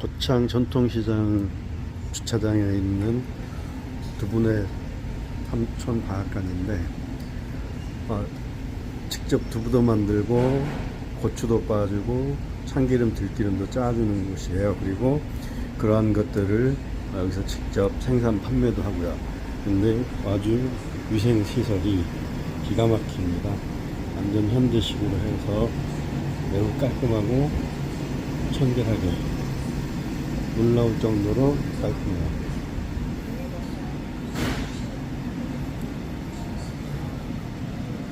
고창 전통시장 주차장에 있는 두 분의 삼촌 과학관인데 어, 직접 두부도 만들고 고추도 빻아주고 참기름 들기름도 짜주는 곳이에요. 그리고 그러한 것들을 여기서 직접 생산 판매도 하고요. 근데 아주 위생 시설이 기가 막힙니다. 완전 현대식으로 해서 매우 깔끔하고 청결하게 놀라울 정도로 깔끔해요.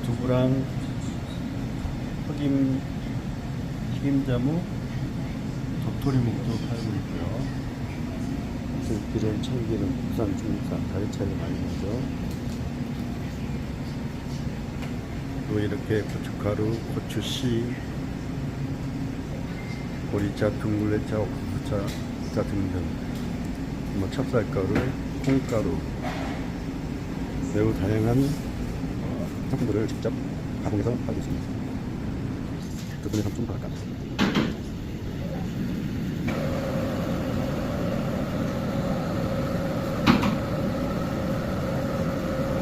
두부랑 흑임 튀김자무 도토리묵도 팔고 있고요. 들기름, 참기름, 국산, 중국산 차이가 많이 나죠. 또 이렇게 고춧가루, 고추씨, 보리차, 둥글레차, 옥수수차 등등 뭐 찹쌀가루, 콩가루 매우 다양한 어, 상품들을 직접 가공해서 팔고 있습니다. 두 분의 상품 바깥.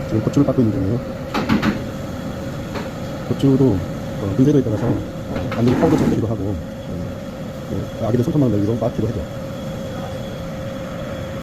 지금 고추를 빻고 있는 중이에요. 고추도 어, 근대로에 따라서 어, 완전히 파우더 처리도 하고 어, 네, 아기들 손톱만 내기도 빻기도 하죠.